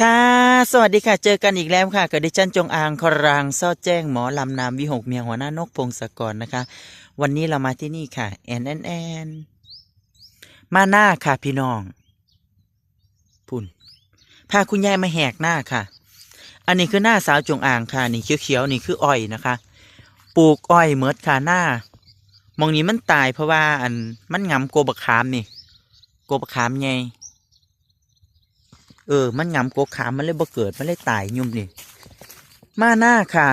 ค่ะ สวัสดีค่ะ เจอกันอีกแล้วค่ะกับดิฉันจงอางครางซ่อแจ้งหมอลำนามวิหกเมียหัวหน้านกพงศกรนะคะ วันนี้เรามาที่นี่ค่ะ แอนแอนแอนมาหน้าค่ะพี่น้อง พุ่น พาคุณยายมาแหกหน้าค่ะ อันนี้คือหน้าสาวจงอางค่ะ นี่เขียวๆนี่คืออ้อยนะคะ ปลูกอ้อยเมิดค่ะหน้ามองนี้มันตายเพราะว่าอันมันงำโกบขามนี่ โกบขามไง เออ มันงำโกขามมันเลยบ่เกิด มันเลยตายยุ่มนี่ มาหน้าค่ะ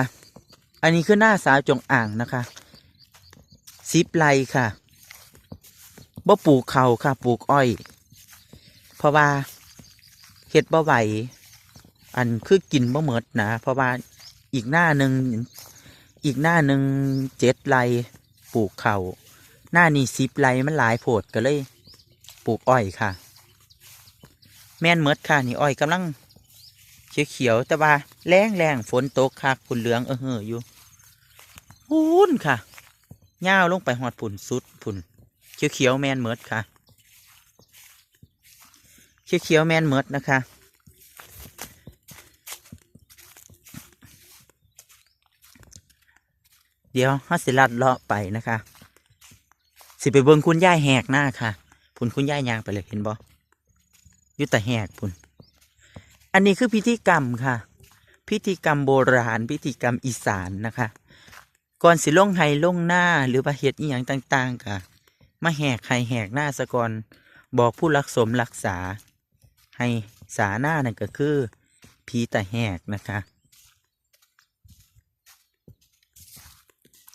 อันนี้คือหน้าสาวจงอ่างนะคะซิปไลค่ะบ่ปลูกเขาค่ะ ปลูกอ้อย เพราะว่าเฮ็ดบ่ไหว อันคือกินบ่หมดนะ เพราะว่าอีกหน้าหนึ่งอีกหน้าหนึ่งเจ็ดไลปลูกเขาหน้านี้ซิปไลมันหลายโพดก็เลย ปลูกอ้อยค่ะ แม่นเมดค่ะ นี่อ้อยกำลังเขียวๆแต่ว่าแรงแรงๆฝนตกคักฝุ่นเหลืองเออเฮออยู่พุ่นค่ะย่าวลงไปหอดผุ่นสุดผุ่นเขียวๆแม่นเมดค่ะ เขียวๆแม่นเมดนะคะ เดี๋ยวฮัสิลัดเลาะไปนะคะ สิไปเบิ่งคุณย่ายแหกหน้าค่ะผุ่นคุณย่ายยางไปเลยเห็นบ่ ยุตะแหกพุ่น อันนี้คือพิธีกรรมค่ะ พิธีกรรมโบราณ พิธีกรรมอีสานนะคะ ก่อนสิลงไห้ลงหน้าหรือว่าเฮ็ดอีหยังต่าง ๆ ค่ะ มาแหกไห้แหกหน้าสะกอนบอกผู้รักสมรักษา ให้สาหน้านั่นก็คือผีตะแหกนะคะ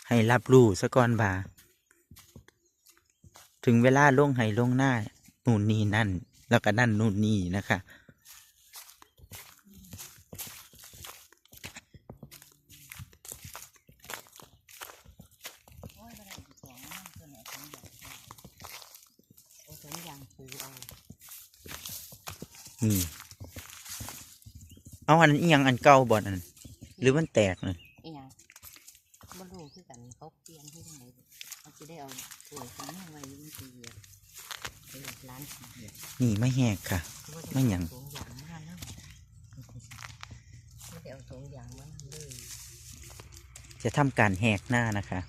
ให้รับรู้สะกอนบาถึงเวลาลงไห้ลงหน้านู่นนี่นั่น แล้วก็นั่นนู่นนี่นะคะเอาสองอย่างปูเอานี่ เอาอันนั้นอียังอันเก่าบ่อัน หรือมันแตกเลย อีหยังบ่รู้คือกันเขาเปลี่ยนที่ไหนเขาจะได้เอาถ้วยของแม่ไว้อยังตีเหยียบไปร้านสีเหยียบ นี่ไม่แหกค่ะ ไม่หยังจะทำการแหกหน้านะคะ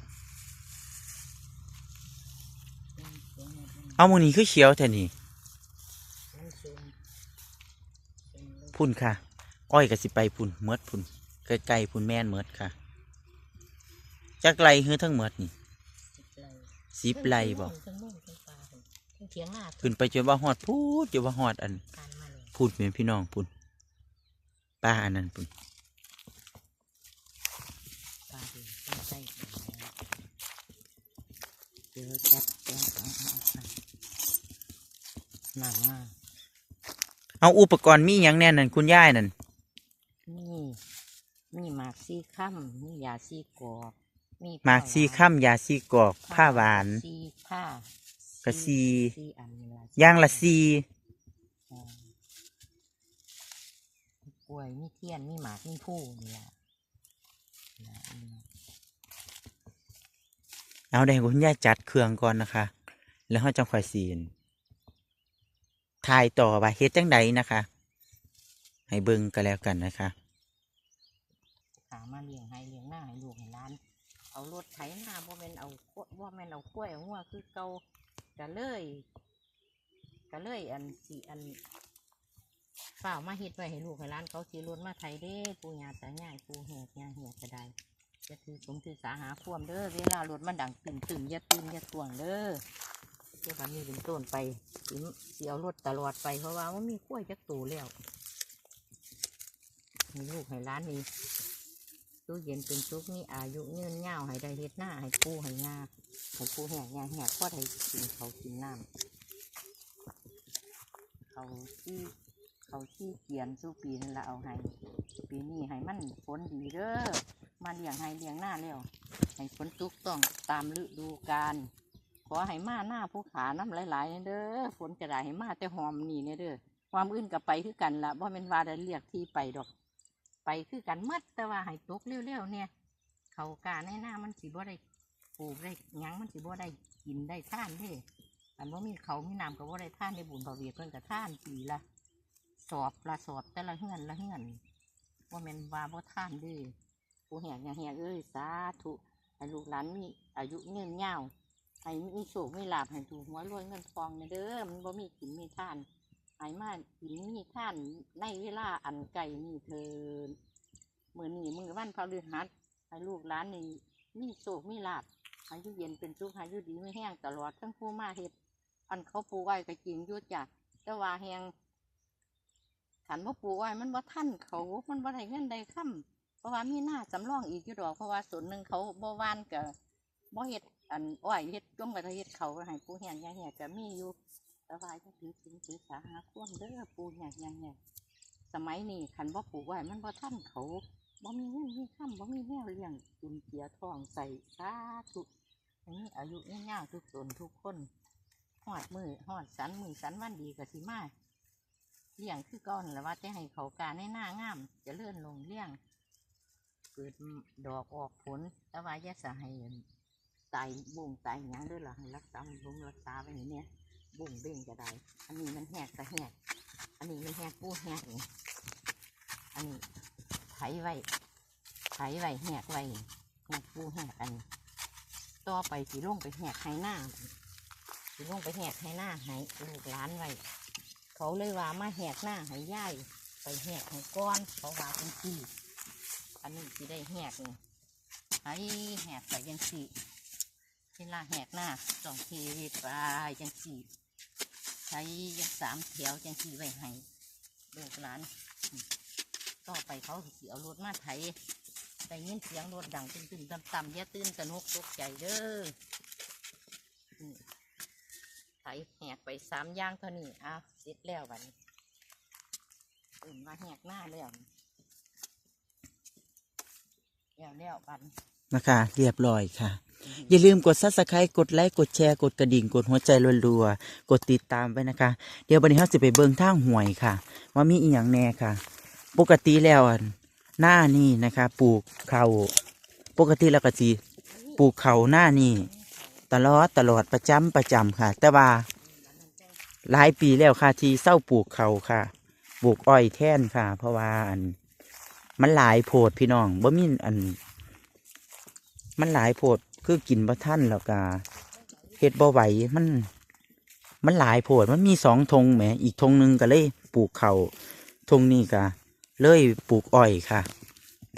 เอามือนี้คือเขียวแต่นี่พุ่นค่ะ อ้อยกับสิไปพุ่นเมดพุ่นไกลๆพุ่นแม่นเมดค่ะจักไรคือทั้งเมดนี่สิบไรบไร เถียงหน้าขึ้นไปจนว่าหอดพูดจนว่าหอดอัน การมาเลยพูดเป็นพี่น้องพุ่นป้าอันนั้นพุ่นปลาดีต้องใส่เดี๋ยวจัดแจงเอาเอาเอาหนักมากเอาอุปกรณ์มีหยังแน่นั่นคุณย่ายนั่นนี่มีหมากซีค่ำมียาซีกรอกมีหมากซีข้ามยาซีกรอกผ้าหวาน ซีผ้า กระซีซีอันนี้ละย่างละซีอ่ามีกล้วยมีเทียนมีหมากมีผู้นี่ละนะอันนี้เอาได้คุณย่าจัดเครื่องก่อนนะคะ แล้วเขาจังค่อยซีนถ่ายต่อไปเฮ็ดจังใดนะคะ ให้เบิ่งกันแล้วกันนะคะขามาเลี้ยงให้เลี้ยงหน้าให้ลูกให้ร้าน เอารถไถหน้าบ่แม่นเอาโคบ่แม่นเอากล้วยเอาหัวคือเก่า ก็เลยก็เลยอันสีอันฝ่ามาเฮ็ดไว้ให้ลูกให้ร้านเขาสีรถมาไถเด้ปูยาตายายปูแหกยาเหียกก็ได้จะถือสมถือสาหาควมเด้อเวลารถมันดังตึมตึมอย่าตื่นอย่าตวงเด้อเดี๋ยววันนี้เป็นต้นไปสิสิเอารถตลอดไปเพราะว่ามันมีกล้วยจักตูแล้วให้ลูกให้ร้านนี่ตู้เย็นเป็นซุกนี่อายุยืนยาให้ได้เฮ็ดหน้าให้ปูให้งา ให้ปูแหกงาแหกก็ได้กินเขากินน้ำเขาที่เขาที่เกียนสู้ปีนั่นละเอาให้ปีนี้ให้มันฝนดีเด้อมาเลี้ยงให้เลี้ยงหน้าแล้วให้ฝนตุกต้องตามฤดูกาลขอให้มาหน้าผู้ขาน้ำหลายๆเด้อฝนจะไดให้มาแต่หอมนี่เนี่ยเด้อความอื่นก็ไปคือกันละว่าเป็นว่าได้เรียกที่ไปดอก ไปคือกันมัดแต่ว่าให้ตกเร็วๆเนี่ย เขากาในหน้ามันสิบ่ได้ ลูกได้หยังมันสิบ่ได้กินได้ท่านเด้อันว่ามีเขามีน้ำก็บ่ได้ท่านได้บุญบาเวียเพิ่นก็ท่านปีละสอบละสอบแต่ละเฮือนละเฮือนว่าแม่นว่าบ่ท่านเดีผู้แหกอย่าแหกเอ้ยสาธุให้ลูกหลานมีอายุเงินยาวให้มีโชคมีลาภให้ถูกหัวรวยเงินทองในเด้อมันบ่มีกินมีท่านให้มากินมีท่านในเวลาอันไกลนี่เถินมื้อนี้มื้อวันพฤหัสให้ลูกหลานนี่มีโชคมีลาภ อายุเย็นเป็นสุขอายุดีไม่แห้งตลอดทั้งผู้มาเฮ็ดอันเขาปูไว้ก็จริงยุดจ้ะแต่ว่าแหงขันว่าปูไว้มันว่าท่านเขา มันว่าได้เงินได้ค่ำเพราะว่ามีหน้าสำรองอีกอยู่ดอกเพราะว่าส่วนหนึ่งเขาบ่วานกับบ่เฮ็ดอันอ้อยเฮ็ดจ้งกับเฮ็ดเขาให้ปูแหงยาแหงก็มีอยู่แต่ว่าจะถือสินถือสาหาควมเด้อปูแหงยาแหงสมัยนี้ขันว่าปูไว้มันว่าท่านเขาบ่มีเงินมีค่ำบ่มีแนวเลี้ยงจุนเจียทองใส่สาธุ อันนี้อายุยืนยาวทุกตนทุกคนหอดมือหอดสันมือสันวันดีกับสิมาเลี้ยงคือก้อนแล้วว่าจะให้เขาการในหน้างาม จะเลื่อนลงเลี้ยงเกิดดอกออกผลแต่ว่าแยสาให้ตายบุ่งตายหยังด้วยล่ะให้รักษาบำรุงรักษาไว้อย่างเนี้ยบุ่งเบ่งก็ได้ อันนี้มันแหกก็แหกอันนี้มันแหกปูแหกอันนี้ไถไว้ไถไว้แหกไว้แหกปูแหกอันนี้ ต่อไปสีลงไปแหกให้หน้าสิลงไปแหกให้หน้าให้ลูกหลานไว้เขาเลยว่ามาแหกหน้าให้ย่ายไปแหกให้ก้อนเขาว่าเป็นสีอันนี้สิได้แหกนี่ให้แหกไปยังสีเวลาแหกหน้าสองทีไปจังสีใช้ยังสามแถวจังสีไว้ให้ลูกหลาน ต่อไปเขาสิเอารถมาไถ ได้ยินเสียงรถดังตึ้มๆต่ำๆอย่าตื่นตระหกตกใจเด้ออืมไถแหกไปสามย่างเท่านี้อ้าวเสร็จแล้วบันี้อื่นมาแหกหน้าแล้วแล้วแล้วบัน นะคะ เรียบร้อยค่ะ อย่าลืมกดซับสไครต์กดไลค์ กดแชร์ กดกระดิ่ง กดหัวใจรัวๆ กดติดตามไว้นะคะ เดี๋ยววันนี้เราจะไปเบิ่งทางห่วยค่ะ ว่ามีอีหยังแน่ค่ะ ปกติแล้วอัน หน้านี่นะคะปลูกเขาปกติแล้วก็สิปลูกเขาหน้านี่ตลอดตลอดประจำประจำค่ะ แต่ว่าหลายปีแล้วค่ะ ที่เศร้าปลูกเขาค่ะปลูกอ้อยแท่นค่ะ เพราะว่าอันมันหลายโพดพี่น้องบ่มีอัน มันหลายโพดคือกินบ่ท่านแล้วก็เฮ็ดบ่ไหวมัน มันหลายโพดมันมีสองธงแหมอีกธงหนึ่งก็เลยปลูกเขาวธงนี้ก็ เลยปลูกอ้อยค่ะ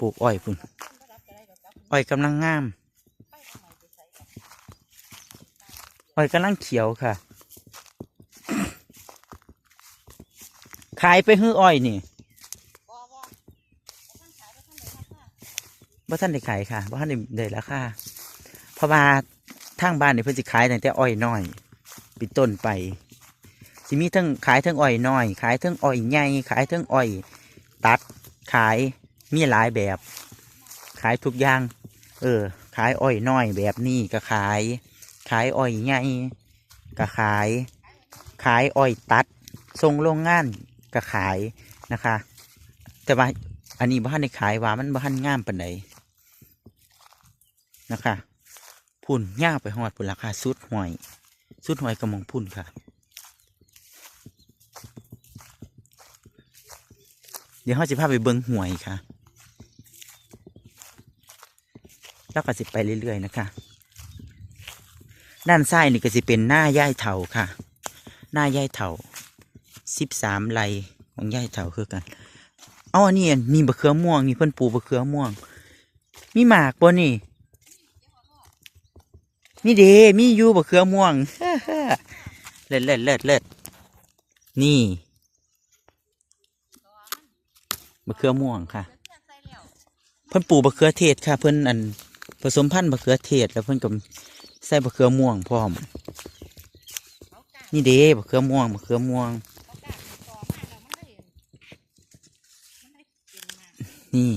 ปลูกอ้อยพุ่นอ้อยกำลังงาม อ้อยกำลังเขียวค่ะ ขายไปฮื้ออ้อยนี่บ่ท่านขายบ่ท่านได้ขายค่ะบ่ท่านได้ได้ราคาเพราะว่าทางบ้านเนี่ยเพิ่นสิขายตั้งแต่อ้อยน้อยเป็นต้นไปสิมีทั้งขายทั้งอ้อยน้อย ขายทั้งอ้อยใหญ่ขายทั้งอ้อย ขายมีหลายแบบ ขายทุกอย่าง เออ ขายอ้อยน้อยแบบนี้ก็ขาย ขายอ้อยใหญ่ก็ขาย ขายอ้อยตัดส่งโรงงานก็ขายนะคะ แต่ว่าอันนี้บ้านในขายว่ามันบ้านง่ามปานใดนะคะ พุ่นย่างไปหอดพุ่นราคาสุดหวยสุดหวยกระมองพุ่นค่ะ เดี๋ยวเขาจะพาไปเบิ้งหวยค่ะแล้วก็สิไปเรื่อยๆนะคะ ด้านซ้ายนี่ก็สิเป็นหน้าย่ายเถาค่ะ หน้าย่ายเถาสิบสามไรของย่ายเถาคือกันอ๋อนี่อันนี่บะเขือม่วงนี่เพิ่นปลูกบะเขือม่วง มีหมากบ่นี่มีเดมียูบะเขือม่วงเลิศเลิศเลิศเลิศนี่ บะเขือม่วงค่ะ เพิ่นปลูกบะเขือเทศค่ะ เพิ่นอันผสมพันธุ์บะเขือเทศ แล้วเพิ่นก็ใส่บะเขือม่วงพร้อม นี่เด้บะเขือม่วงบะเขือม่วง นี่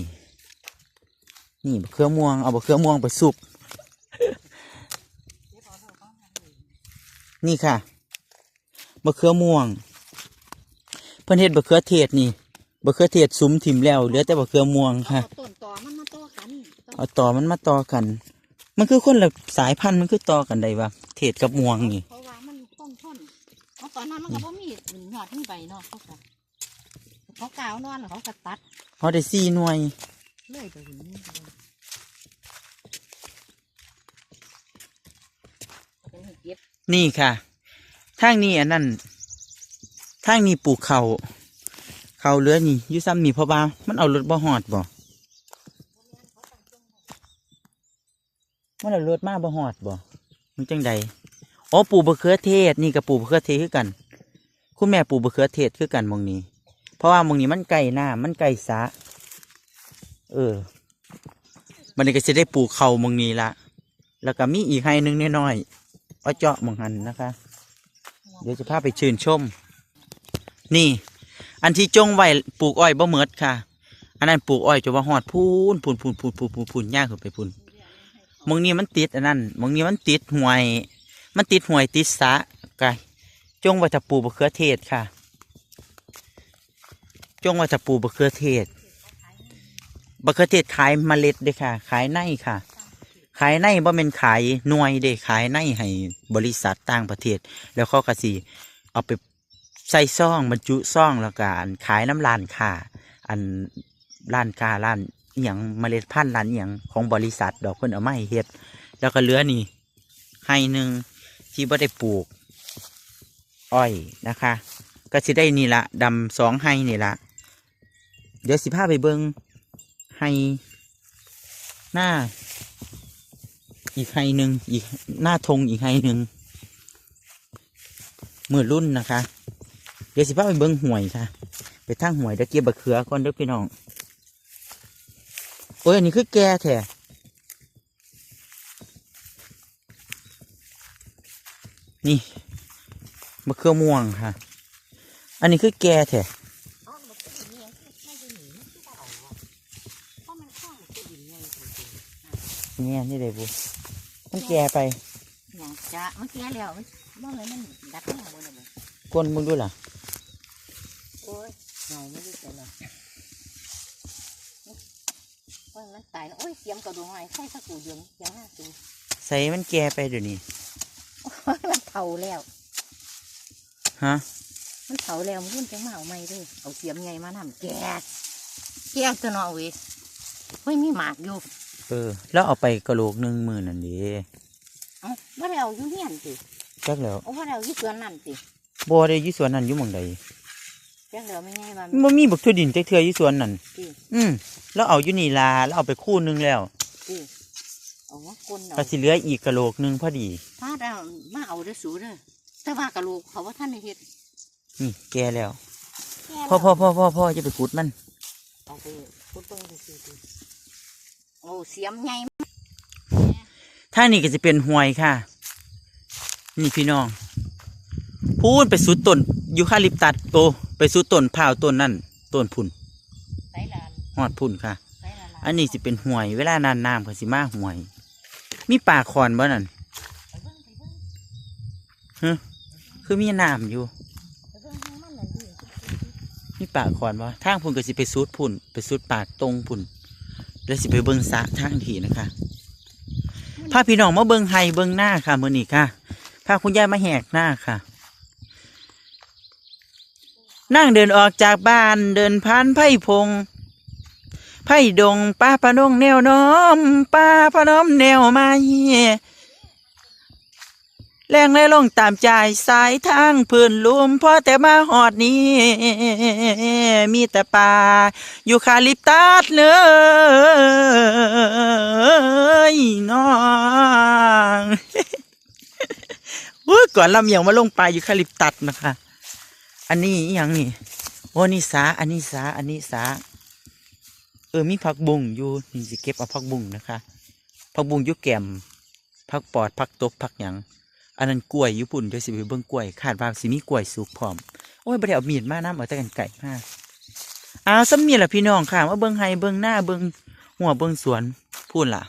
นี่บะเขือม่วงเอาบะเขือม่วงไปสุกนี่ค่ะบะเขือม่วง เพิ่นเฮ็ดบะเขือเทศนี่ บะเขือเทศสุมถิ่มแล้วเหลือแต่บะเขือม่วงค่ะเอาต้นต่อมันมาต่อกันต้นเอาต่อมันมาต่อกัน มันคือคนละสายพันธุ์มันคือต่อกันได้ปะเทศกับม่วงนี่เพราะว่ามันต้นท่อนเอาตอนนั้นมันก็บ่มีหยอดมีใบเนาะเขาก็เขากาวนอนแล้วเขาก็ตัดเขาได้สี่หน่วยเลยไปถึงนี่เป็นให้เก็บนี่ค่ะทางนี้อันนั้นทางนี้ปลูกเขาเขาเลือนี่ยุซ้ำนี่พราะว่ามันเอารถบ่หอดบ่มันเอารถมาบ่หอดบ่มันจังใดอ๋อปลูกบะเขือเทศนี่กับปลูกบะเขือเทศคือกัน คุณแม่ปลูกบะเขือเทศคือกันมองนี้ เพราะว่ามองนี้มันไก่หน้ามันไก่สะเออ มันก็จะได้ปลูกเขามองนี้ละแล้วก็มีอีกให้หนึงน้อยๆเอาเจาะมองหันนะคะ เดี๋ยวจะพาไปชื่นชม นี่ อันที่จงไว้ปลูกอ้อยบ่เมิดค่ะ อันนั้นปลูกอ้อยจะว่าหอดพูนพูนพูนพูนพูนพูนพูนย่างขึ้นไปพูนมองนี้มันติดอันนั้นมองนี้มันติดห่วย มันติดห่วยติดสะกะจงไว้จะปลูกบะเขือเทศค่ะ จงไว้จะปลูกบะเขือเทศบะเขือเทศขายเมล็ดเด้ค่ะ ขายในค่ะ ขายในบ่เป็นขายหน่วยเด้ขายในให้บริษัทต่างประเทศ แล้วเขาก็สิเอาไป ใส่ซองบรรจุซองแล้วก็อันขายน้ำร้านค้าอันร้านค้าร้านอหย่างเมล็ดพันธุ์ร้านอหย่างของบริษัทดอกเพิ่นเอามาให้เฮ็ด แล้วก็เหลือนี่ให้หนึ่งที่บ่ได้ปลูก อ้อยนะคะ ก็สิได้นี่ละดำสองให้นี่ละเดี๋ยวสิพาไปเบิงให้หน้า อีกไฮหนึ่งอีกหน้าธงอีกไฮหนึ่งมือรุ่นนะคะ ดี๋ยวสิพาไปเบิ้งหวยค่ะ ไปทั้งหวยเดี๋ยวเก็บบะเขือก่อนเด้อพี่น้อง โอ้ยอันนี้คือแก่แท้นี่บะเขือม่วงค่ะ อันนี้คือแก่แท้อ๋อมันก็อย่างนี้ไม่ได้หนีไม่ได้เอาอะเพราะมันข้างมันก็ดินไงจริงเนี่ยนี่เลยบุมันแก่ไปๆอย่างจะเมื่อกี้แล้วมันบ่เลยมันดัดแนวบนเลยก้นมึงด้วยล่ะ โอ้ยเงาไม่ได้ใจเลยโอ้ยมันตายแล้วโอ้ยเสียมกระดูกหอยใช่สักกูเดียวยังห้าสิใส่มันแก่ไปเดี๋ยวนี้มันเผาแล้วฮะมันเผาแล้วมันรุ่นจังมาเอาไม่ด้วยเอาเสียมไงมานำแกะแกะตัวเนอเว้ยเฮ้ยมีหมากอยู่เออแล้วเอาไปกระโหลกหนึ่งหมื่นนั่นดีเอ้าบ่ได้เอาอยู่เฮียนสิจักแล้วเอาบ่ได้เอาอยู่สวนนั่นสิบ่ได้อยี่สวนนั่นอยู่หมองใด จังเดี๋ยวไม่ไงว่ามันมีบักทั่วดินจักเทื่ออยู่สวนนั่นสิอืมแล้วเอาอยู่นี่ลาแล้วเอาไปคู่หนึงแล้วสิเอาว่าคนเอาก็สิเหลืออีกกระโหลกหนึงพอดีพาดเอามาเอาเด้อสูเด้อแต่ว่ากะโหลกเขาว่าท่านได้เฮ็ดนี่แก่แล้วแค่พ่อพ่อพ่อพ่อพ่อจะไปขุดมันเอาไปพุดเบิ่งดูสิดูโอ้เสียมใหญ่ทางนี้ก็จะเป็นห้วยค่ะ นี่พี่น้องพูนไปสุดต้นยูคาลิปตัสโต ไปสุดต้นพร้าวต้นนั่นต้นพุ่นใส่ลานหอดพุ่นค่ะใส่ลานอันนี้สิเป็นห้วย เวลานานน้ำก็สิมาห้วย มีป่าคอนบ่นั่นไปเบิ่งไปเบิ่งคือมีน้ำอยู่ ไปเบิ่งให้มันนั่นดิมีป่าคอนบ่ทางพุ่นก็สิไปสุดพุ่น ไปสุดป่าตรงพุ่น แล้วสิไปเบิ่งสระทางทีนะคะพาพี่น้องมาเบิ่งไฮเบิ่งหน้าค่ะมื้อนี้ค่ะพาคุณยายมาแหกหน้าค่ะ นั่งเดินออกจากบ้านเดินผ่านไผ่พง ไผ่ดงป้าพนงแนวน้อมป้าพนมแนวไม้แรงเลยลงตามใจสายทางพื้นลุมพอแต่มาหอดนี้ มีแต่ป่าอยู่คาลิปตัสเลยน้องอุ้ยก่อนลำเอียงมาลงปลาอยู่คาลิปตัสนะคะ อันนี้อย่างนี่โอ้นี่สา อันนี้สา อันนี้สา เออมีผักบุ้งอยู่นี่สิเก็บเอาผักบุ้งนะคะผักบุ้งอยู่แก้มผักปอดผักตบผักหยังอันนั้นกล้วยญี่ปุ่นเดี๋ยวสิไปเบิ่งกล้วยคาดว่าสิมีกล้วยสุกพร้อมโอ้ยบ่ได้เอามีดมาน้ำเอาแต่กันไก่มาอ้าวสมีล่ะพี่น้องค่ะมาเบิ่งไห้เบิ่งหน้าเบิ่งหัวเบิ่งสวนพูดล่ะ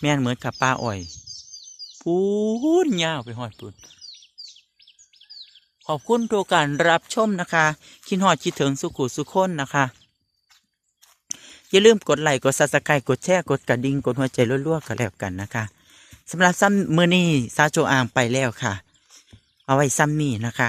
แม่นเหมือนกับป้าอ้อยพูนยาวไปหอดพูน ขอบคุณทุกการรับชมนะคะ คิดหอดคิดถึงสุขุสุขคนนะคะ อย่าลืมกดไลค์กดซับสไครต์กดแชร์กดกระดิ่งกดหัวใจรัวๆก็แล้วกันนะคะสำหรับซ้ำมือนี้ซาโจอางไปแล้วค่ะ เอาไว้ซ้ำนี่นะคะ